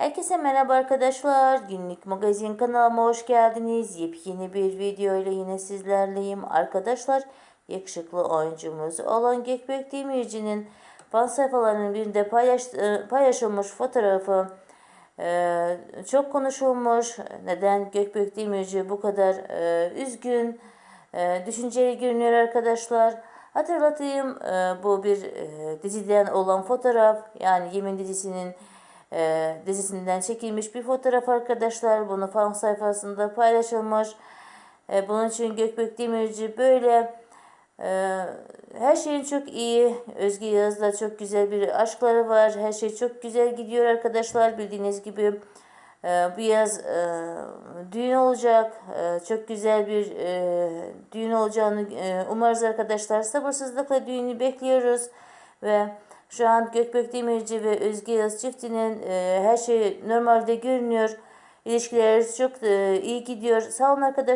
Herkese merhaba arkadaşlar. Günlük magazin kanalıma hoş geldiniz. Yepyeni bir video ile yine sizlerleyim. Arkadaşlar yakışıklı oyuncumuz olan Gökbek Demirci'nin fan sayfalarının birinde paylaş, e, paylaşılmış fotoğrafı e, çok konuşulmuş. Neden Gökbek Demirci bu kadar e, üzgün, e, düşünceli görünüyor arkadaşlar. Hatırlatayım e, bu bir e, diziden olan fotoğraf. Yani Yemin dizisinin e, dizisinden çekilmiş bir fotoğraf arkadaşlar. Bunu fan sayfasında paylaşılmış. E, bunun için Gökbek Demirci böyle e, her şeyin çok iyi. Özge Yağız'la çok güzel bir aşkları var. Her şey çok güzel gidiyor arkadaşlar. Bildiğiniz gibi e, bu yaz e, düğün olacak. E, çok güzel bir e, düğün olacağını e, umarız arkadaşlar. Sabırsızlıkla düğünü bekliyoruz. Ve şu an Gökbek Demirci ve Özge Yağız çiftinin e, her şey normalde görünüyor. İlişkileri çok e, iyi gidiyor. Sağ olun arkadaşlar.